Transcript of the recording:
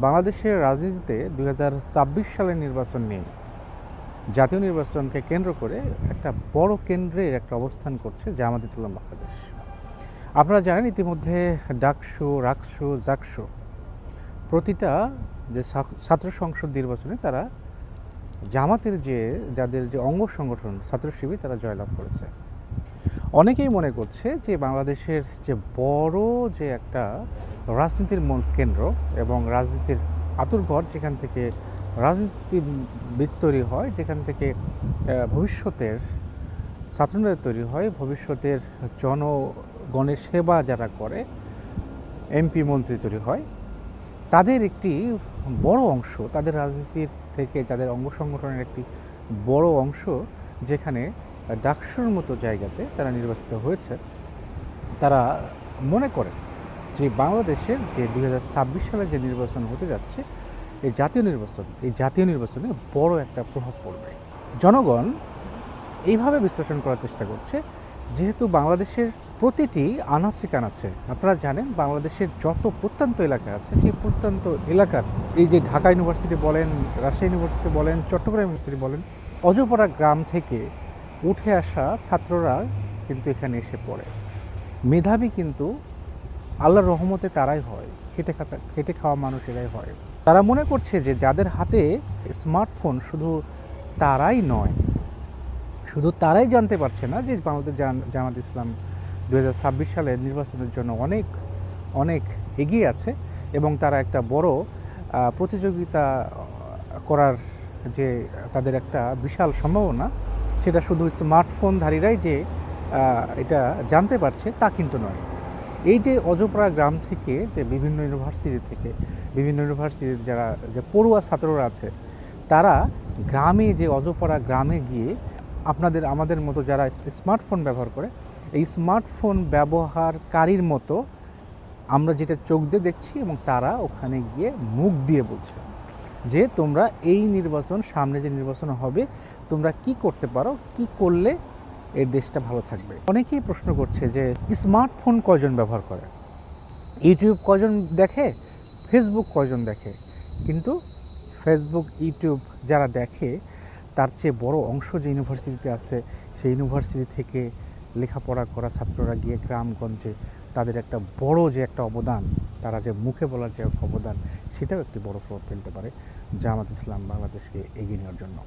বাংলাদেশের রাজনীতিতে দু হাজার ছাব্বিশ সালের নির্বাচন নিয়ে জাতীয় নির্বাচনকে কেন্দ্র করে একটা বড় কেন্দ্রের একটা অবস্থান করছে জামাত ইসলাম বাংলাদেশ। আপনারা জানেন ইতিমধ্যে ডাকসু, রাকসু, জাকসু প্রতিটা যে ছাত্র সংসদ নির্বাচনে তারা জামাতের যে, যাদের যে অঙ্গ সংগঠন, ছাত্র শিবির, তারা জয়লাভ করেছে। অনেকেই মনে করছে যে বাংলাদেশের যে বড় যে একটা রাজনীতির মূল কেন্দ্র এবং রাজনীতির আতুরঘর যেখান থেকে রাজনীতিবিদ তৈরি হয়, যেখান থেকে ভবিষ্যতের ছাত্রনেতা তৈরি হয়, ভবিষ্যতের জনগণের সেবা যারা করে, এমপি মন্ত্রী তৈরি হয়, তাদের একটি বড় অংশ, তাদের রাজনীতির থেকে, যাদের অঙ্গ সংগঠনের একটি বড় অংশ যেখানে ডাকসুর মতো জায়গাতে তারা নির্বাচিত হয়েছে। তারা মনে করেন যে বাংলাদেশের যে দু ছাব্বিশ সালে যে নির্বাচন হতে যাচ্ছে, এই জাতীয় নির্বাচন, এই জাতীয় নির্বাচনে বড় একটা প্রভাব পড়বে। জনগণ এইভাবে বিশ্লেষণ করার চেষ্টা করছে, যেহেতু বাংলাদেশের প্রতিটি আনাচে কানাচে, আপনারা জানেন বাংলাদেশের যত প্রত্যন্ত এলাকা আছে, সেই প্রত্যন্ত এলাকার, এই যে ঢাকা ইউনিভার্সিটি বলেন, রাজশাহী ইউনিভার্সিটি বলেন, চট্টগ্রাম ইউনিভার্সিটি বলেন, অজপাড়া গ্রাম থেকে উঠে আসা ছাত্ররা কিন্তু এখানে এসে পড়ে। মেধাবী কিন্তু আল্লাহর রহমতে তারাই হয়, খেটে খাতা, খেটে খাওয়া মানুষেরাই হয়। তারা মনে করছে যে যাদের হাতে স্মার্টফোন শুধু তারাই নয়, শুধু তারাই জানতে পারছে না যে বাংলাদেশ জামাত ইসলাম দু হাজার ছাব্বিশ সালের নির্বাচনের জন্য অনেক অনেক এগিয়ে আছে এবং তারা একটা বড় প্রতিযোগিতা করার যে তাদের একটা বিশাল সম্ভাবনা, সেটা শুধু স্মার্টফোনধারীরাই যে এটা জানতে পারছে তা কিন্তু নয়। এই যে অজপাড়া গ্রাম থেকে যে বিভিন্ন ইউনিভার্সিটি থেকে, বিভিন্ন ইউনিভার্সিটির যারা, যে পড়ুয়া ছাত্ররা আছে, তারা গ্রামে যে অজপাড়া গ্রামে গিয়ে আপনাদের, আমাদের মতো যারা স্মার্টফোন ব্যবহার করে, এই স্মার্টফোন ব্যবহারকারীর মতো আমরা যেটা চোখ দিয়ে দেখছি এবং তারা ওখানে গিয়ে মুখ দিয়ে বলছে। যে তোমরা এই নির্বাচন, সামনে যে নির্বাচন হবে, তোমরা কি করতে পারো, কি করলে এই দেশটা ভালো থাকবে? অনেকেই প্রশ্ন করছে যে, স্মার্টফোন কয়জন ব্যবহার করে? ইউটিউব কয়জন দেখে? ফেসবুক কয়জন দেখে? কিন্তু ফেসবুক, ইউটিউব যারা দেখে, তার চেয়ে বড় অংশ যে ইউনিভার্সিটিতে আছে, সেই ইউনিভার্সিটি থেকে লেখাপড়া করা ছাত্ররা গিয়ে গ্রামগঞ্জে তাদের একটা বড় যে একটা অবদান, তারা যে মুখে বলার যে অবদান, সেটাও একটি বড় প্রভাব ফেলতে পারে জামাত ইসলাম বাংলাদেশকে এগিয়ে নেওয়ার জন্য।